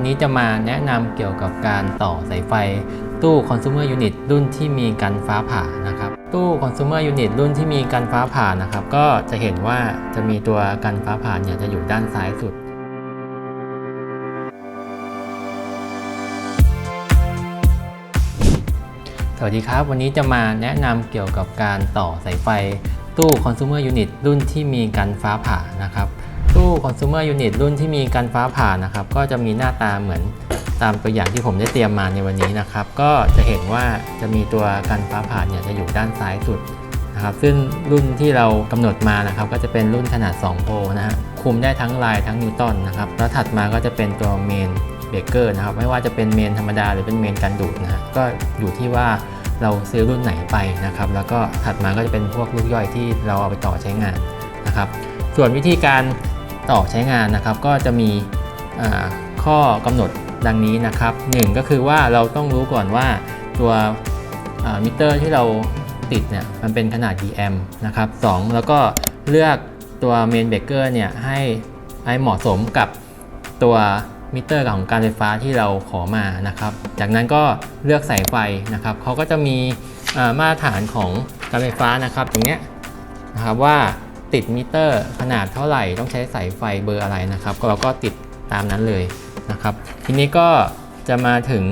วันนี้จะมาแนะนำเกี่ยวกับการต่อสายไฟ ตู้ consumer unit รุ่นที่มีกันฟ้าผ่านะครับ ตู้ consumer unit รุ่นที่มีกันฟ้าผ่านะครับ ก็จะเห็นว่าจะมีตัวกันฟ้าผ่าเนี่ยจะอยู่ด้านซ้ายสุดสวัสดีครับ วันนี้จะมาแนะนำเกี่ยวกับการต่อสายไฟ ตู้ consumer unit รุ่นที่มีกันฟ้าผ่านะครับ ตู้ consumer unit รุ่นที่มีกันฟ้าผ่านะครับ ก็จะมีหน้าตาเหมือนตามตัวอย่างที่ผมได้เตรียมมาในวันนี้นะครับ ก็จะเห็นว่าจะมีตัวกันฟ้าผ่าเนี่ยจะอยู่ด้านซ้ายสุดนะครับ ซึ่งรุ่นที่เรากำหนดมานะครับ ก็จะเป็นรุ่นขนาด 2โวลต์นะฮะคุมได้ทั้งลายทั้งนิวตันนะครับ แล้วถัดมาก็จะเป็นตัวเมนเบเกอร์นะครับ ไม่ว่าจะเป็นเมนธรรมดาหรือเป็นเมนกันดูดนะฮะก็อยู่ที่ว่าเราซื้อรุ่นไหนไปนะครับ แล้วก็ถัดมาก็จะเป็นพวกลูกย่อยที่เราเอาไปต่อใช้งานนะครับ ส่วนวิธีการ ต่อใช้งานนะครับ ก็จะมีข้อกำหนดดังนี้นะครับหนึ่งก็คือว่าเราต้องรู้ก่อนว่าตัวมิเตอร์ที่เราติดเนี่ยมันเป็นขนาด DM นะครับสองแล้วก็เลือกตัวเมนเบเกอร์เนี่ยให้ให้เหมาะสมกับตัวมิเตอร์ของการไฟฟ้าที่เราขอมานะครับ จากนั้นก็เลือกสายไฟนะครับเขาก็จะมีมาตรฐานของการไฟฟ้านะครับตรงนี้นะครับว่า ติดมิเตอร์ขนาดเท่าไหร่ต้องใช้สายไฟเบอร์อะไรนะครับ ก็เราก็ติดตามนั้นเลยนะครับ ทีนี้ก็จะมาถึง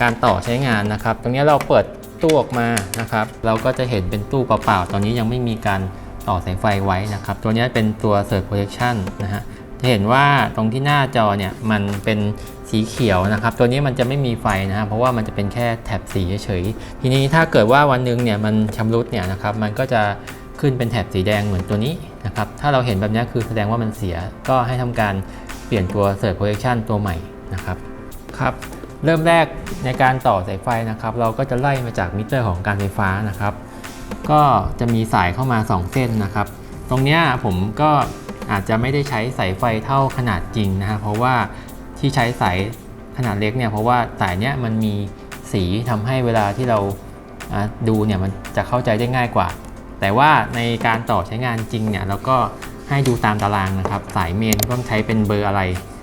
การต่อใช้งานนะครับ ตรงนี้เราเปิดตู้ออกมานะครับ เราก็จะเห็นเป็นตู้เปล่าๆ ตอนนี้ยังไม่มีการต่อสายไฟไว้นะครับ ตัวนี้เป็นตัว Surge Protection นะฮะ จะเห็นว่าตรงที่หน้าจอเนี่ยมันเป็นสีเขียวนะครับ ตัวนี้มันจะไม่มีไฟนะฮะเพราะว่ามันจะเป็นแค่แถบสีเฉยๆ ทีนี้ถ้าเกิดว่าวันหนึงเนี่ยมันชำรุดเนี่ยนะครับ มันก็จะ ขึ้นเป็นแถบสีแดงเหมือนตัวนี้นะครับ ถ้าเราเห็นแบบนี้คือแสดงว่ามันเสีย ก็ให้ทำการเปลี่ยนตัว Surge Protection ตัวใหม่นะครับครับ เริ่มแรกในการต่อสายไฟนะครับ เราก็จะไล่มาจากมิเตอร์ของการไฟฟ้านะครับ ก็จะมีสายเข้ามา 2 เส้นนะครับ ตรงเนี้ยผมก็อาจจะไม่ได้ใช้สายไฟเท่าขนาดจริงนะฮะเพราะว่าที่ใช้สายขนาดเล็กเนี่ยเพราะว่าสายเนี้ยมันมีสีทำให้เวลาที่เราดูเนี่ยมันจะเข้าใจได้ง่ายกว่า แต่ว่าในการต่อใช้งานจริงเนี่ยเราก็ให้ดูตามตารางนะครับ สายเมนต้องใช้เป็นเบอร์อะไร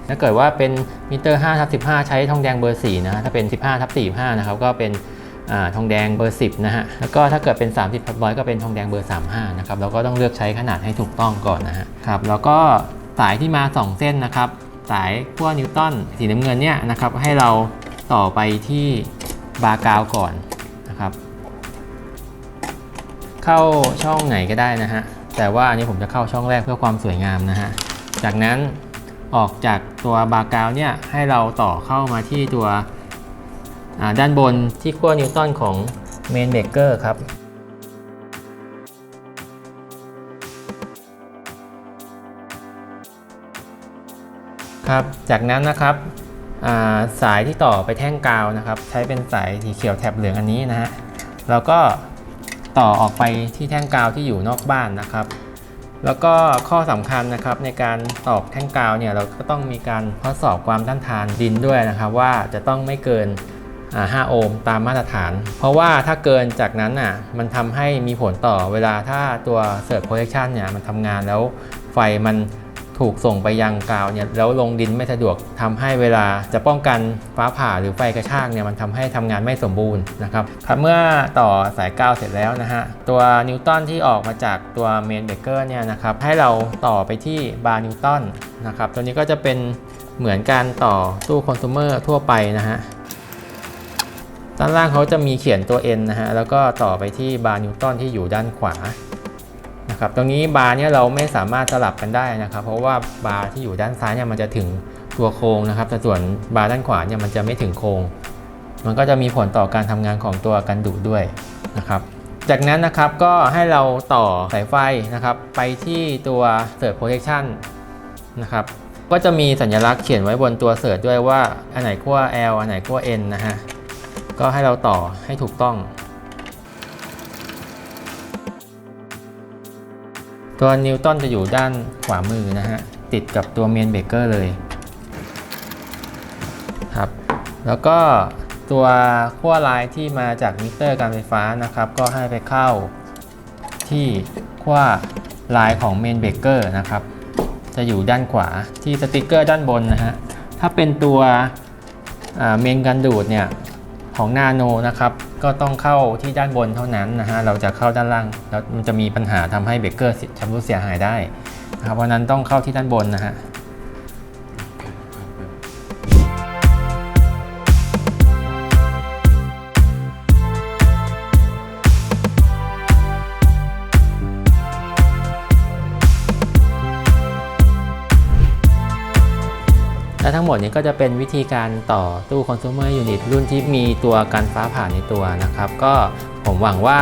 ถ้าเกิดว่าเป็นมิเตอร์5ทับ15 ใช้ทองแดงเบอร์4นะฮะถ้าเป็น 15ทับ45นะครับก็เป็นอทองแดงเบอร์ 10 นะฮะ แล้วก็ถ้าเกิดเป็น 30ทับร้อยก็เป็นทองแดงเบอร์ 35 นะครับ เราก็ต้องเลือกใช้ขนาดให้ถูกต้องก่อนนะฮะ ครับ แล้วก็สายที่มา 2 เส้นนะครับ สายขั้วนิวตันสีน้ำเงินเนี่ยนะครับ ให้เราต่อไปที่บาร์กาวก่อนนะครับ เข้าช่องไหนก็ได้นะฮะ แต่ว่าอันนี้ผมจะเข้าช่องแรกเพื่อความสวยงามนะฮะ จากนั้นออกจากตัวบาร์กาวเนี่ยให้เราต่อเข้ามาที่ตัวด้านบนที่ขั้วนิวตันของเมนเบเกอร์ครับครับ จากนั้นนะครับาสายที่ต่อไปแท่งกาวนะครับ ใช้เป็นสายสีเขียวแถบเหลืองอันนี้นะฮะเราก็ ต่อออกไปที่แท่งกาวที่อยู่นอกบ้านนะครับ แล้วก็ข้อสำคัญนะครับในการตอกแท่งกาวเนี่ยเราก็ต้องมีการทดสอบความต้านทานดินด้วยนะครับ ว่าจะต้องไม่เกิน 5 โอห์มตามมาตรฐาน เพราะว่าถ้าเกินจากนั้นอะมันทำให้มีผลต่อเวลาถ้าตัวเสิร์ฟโพเทชันเนี่ยมันทำงานแล้วไฟมัน ถูกส่งไปยังกาวเนี่ยแล้วลงดินไม่สะดวกทำให้เวลาจะป้องกันฟ้าผ่าหรือไฟกระชากเนี่ยมันทำให้ทำงานไม่สมบูรณ์นะครับครับเมื่อต่อสายกาวเสร็จแล้วนะฮะตัวนิวตันที่ออกมาจากตัวเมนเบเกอร์เนี่ยนะครับให้เราต่อไปที่บาร์นิวตันนะครับตัวนี้ก็จะเป็นเหมือนการต่อตู้คอน sumer ทั่วไปนะฮะด้านล่างเขาจะมีเขียนตัว N นะฮะแล้วก็ต่อไปที่บาร์นิวตันที่อยู่ด้านขวา นะครับตรงนี้บาร์เนี่ยเราไม่สามารถสลับกันได้นะครับ เพราะว่าบาร์ที่อยู่ด้านซ้ายเนี่ยมันจะถึงตัวโครงนะครับแต่ส่วนบาร์ด้านขวาเนี่ยมันจะไม่ถึงโครง มันก็จะมีผลต่อการทำงานของตัวกันดูดด้วยนะครับ จากนั้นนะครับก็ให้เราต่อสายไฟนะครับ ไปที่ตัว Surge Protection นะครับก็จะมีสัญลักษณ์เขียนไว้บนตัวเสิร์ชด้วยว่าอันไหนขั้ว L อันไหนขั้ว N นะฮะก็ให้เราต่อให้ถูกต้อง ตัวนิวตันจะอยู่ด้านขวามือนะฮะ ติดกับตัวเมนเบเกอร์เลยครับ แล้วก็ตัวขั้วลายที่มาจากมิเตอร์การไฟฟ้านะครับ ก็ให้ไปเข้าที่ขั้วลายของเมนเบเกอร์นะครับ จะอยู่ด้านขวาที่สติกเกอร์ด้านบนนะฮะ ถ้าเป็นตัวเมนกันดูดเนี่ย ของนาโนนะครับ ก็ต้องเข้าที่ด้านบนเท่านั้นนะฮะเราจะเข้าด้านล่างแล้วมันจะมีปัญหาทำให้เบรกเกอร์ชำรุดเสียหายได้นะครับเพราะนั้นต้องเข้าที่ด้านบนนะฮะ และทั้งหมดนี้ก็จะเป็นวิธีการต่อตู้ consumer unit รุ่นที่มีตัวกันฟ้าผ่าในตัวนะครับ ก็ผมหวังว่า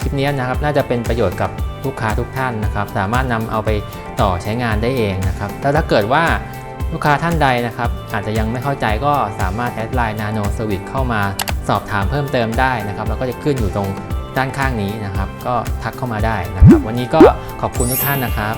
คลิปนี้นะครับน่าจะเป็นประโยชน์กับลูกค้าทุกท่านนะครับ สามารถนำเอาไปต่อใช้งานได้เองนะครับแล้วถ้าเกิดว่าลูกค้าท่านใดนะครับ อาจจะยังไม่เข้าใจก็สามารถแอดไลน์ Nano Service เข้ามาสอบถามเพิ่มเติมได้นะครับแล้วก็จะขึ้นอยู่ตรงด้านข้างนี้นะครับ ก็ทักเข้ามาได้นะครับ วันนี้ก็ขอบคุณทุกท่านนะครับ